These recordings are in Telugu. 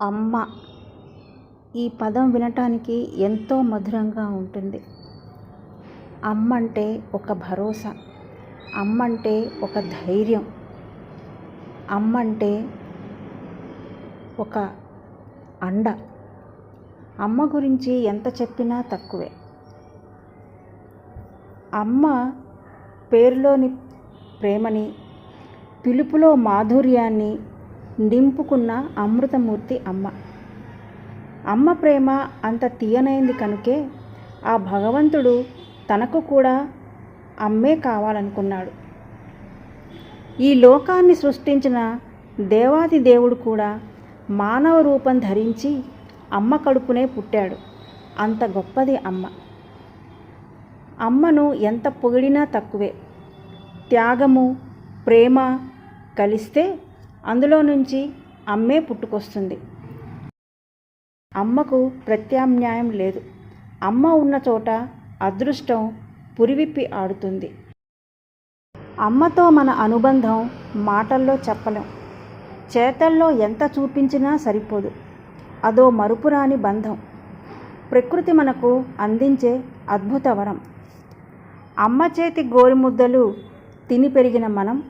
అమ్మ. ఈ పదం వినటానికి ఎంతో మధురంగా ఉంటుంది. అమ్మంటే ఒక భరోసా. అమ్మంటే ఒక ధైర్యం. అమ్మంటే ఒక అండ. అమ్మ గురించి ఎంత చెప్పినా తక్కువే. అమ్మ పేరులోని ప్రేమని పిలుపులో మాధుర్యాన్ని నింపుకున్న అమృతమూర్తి అమ్మ. అమ్మ ప్రేమ అంత తీయనైంది కనుకే ఆ భగవంతుడు తనకు కూడా అమ్మే కావాలనుకున్నాడు. ఈ లోకాన్ని సృష్టించిన దేవాది దేవుడు కూడా మానవ రూపం ధరించి అమ్మ కడుపునే పుట్టాడు. అంత గొప్పది అమ్మ. అమ్మను ఎంత పొగిడినా తక్కువే. త్యాగము ప్రేమ కలిస్తే అందులో నుంచి అమ్మే పుట్టుకొస్తుంది. అమ్మకు ప్రత్యామ్నాయం లేదు. అమ్మ ఉన్న చోట అదృష్టం పురివిప్పి ఆడుతుంది. అమ్మతో మన అనుబంధం మాటల్లో చెప్పలేం. చేతల్లో ఎంత చూపించినా సరిపోదు. అదో మరుపురాని బంధం. ప్రకృతి మనకు అందించే అద్భుత వరం. అమ్మ చేతి గోరుముద్దలు తిని పెరిగిన మనం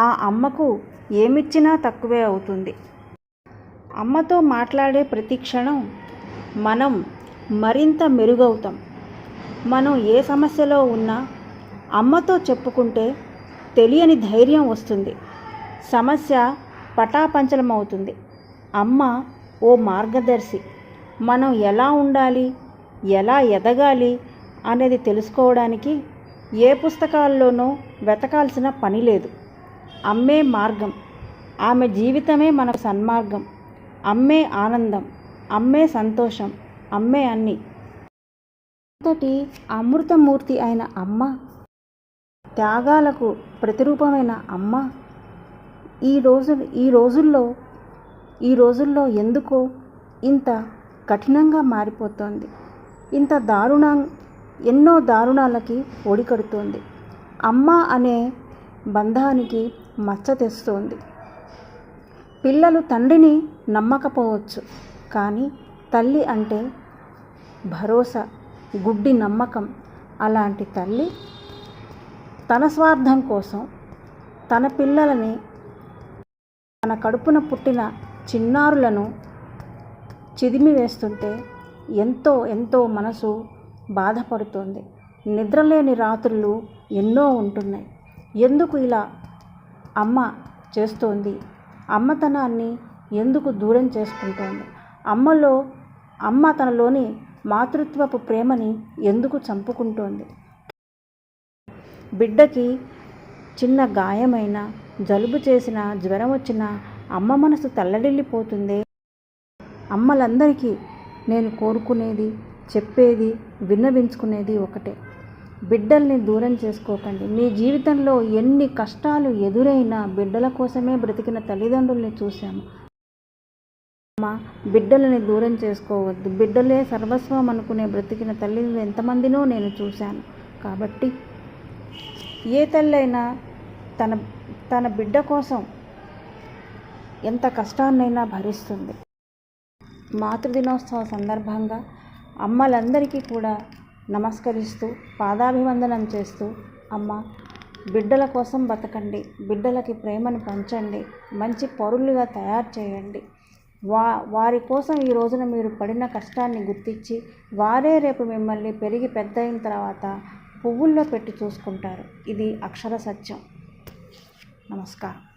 ఆ అమ్మకు ఏమిచ్చినా తక్కువే అవుతుంది. అమ్మతో మాట్లాడే ప్రతి క్షణం మనం మరింత మెరుగవుతాం. మనం ఏ సమస్యలో ఉన్నా అమ్మతో చెప్పుకుంటే తెలియని ధైర్యం వస్తుంది. సమస్య పటాపంచలమవుతుంది. అమ్మ ఓ మార్గదర్శి. మనం ఎలా ఉండాలి? ఎలా ఎదగాలి? అనేది తెలుసుకోవడానికి ఏ పుస్తకాల్లోనో వెతకాల్సిన పని లేదు. అమ్మే మార్గం. ఆమె జీవితమే మనకు సన్మార్గం. అమ్మే ఆనందం. అమ్మే సంతోషం. అమ్మే అన్ని. అంతటి అమృతమూర్తి అయిన అమ్మ త్యాగాలకు ప్రతిరూపమైన అమ్మ ఈ రోజు ఈ రోజుల్లో ఈ రోజుల్లో ఎందుకో ఇంత కఠినంగా మారిపోతోంది. ఇంత దారుణ ఎన్నో దారుణాలకి ఒడికడుతోంది. అమ్మ అనే బంధానికి మచ్చ తెస్తోంది. పిల్లలు తండ్రిని నమ్మకపోవచ్చు. కానీ తల్లి అంటే భరోసా గుడ్డి నమ్మకం. అలాంటి తల్లి తన స్వార్థం కోసం తన పిల్లలని తన కడుపున పుట్టిన చిన్నారులను చిదిమి వేస్తుంటే ఎంతో ఎంతో మనసు బాధపడుతుంది. నిద్రలేని రాత్రులు ఎన్నో ఉంటున్నాయి. ఎందుకు ఇలా అమ్మ చేస్తోంది. అమ్మతనాన్ని ఎందుకు దూరం చేసుకుంటోంది? అమ్మలో అమ్మ తనలోని మాతృత్వపు ప్రేమని ఎందుకు చంపుకుంటోంది? బిడ్డకి చిన్న గాయమైన జలుబు చేసిన జ్వరం వచ్చిన అమ్మ మనసు తల్లడిల్లిపోతుందే? అమ్మలందరికీ నేను కోరుకునేది చెప్పేది విన్నవించుకునేది ఒకటే. బిడ్డల్ని దూరం చేసుకోకండి. మీ జీవితంలో ఎన్ని కష్టాలు ఎదురైనా బిడ్డల కోసమే బ్రతికిన తల్లిదండ్రుల్ని చూశాము. అమ్మ బిడ్డలని దూరం చేసుకోవద్దు. బిడ్డలే సర్వస్వం అనుకునే బ్రతికిన తల్లిని ఎంతమందినో నేను చూశాను. కాబట్టి ఏ తల్లైనా తన తన బిడ్డ కోసం ఎంత కష్టాన్నైనా భరిస్తుంది. మాతృదినోత్సవ సందర్భంగా అమ్మలందరికీ కూడా నమస్కరిస్తూ పాదాభివందనం చేస్తూ అమ్మ బిడ్డల కోసం బతకండి. బిడ్డలకి ప్రేమను పంచండి. మంచి పౌరులుగా తయారు చేయండి. వా వారి కోసం ఈ రోజున మీరు పడిన కష్టాన్ని గుర్తించి వారే రేపు మిమ్మల్ని పెరిగి పెద్ద అయిన తర్వాత పువ్వుల్లో పెట్టి చూసుకుంటారు. ఇది అక్షర సత్యం. నమస్కారం.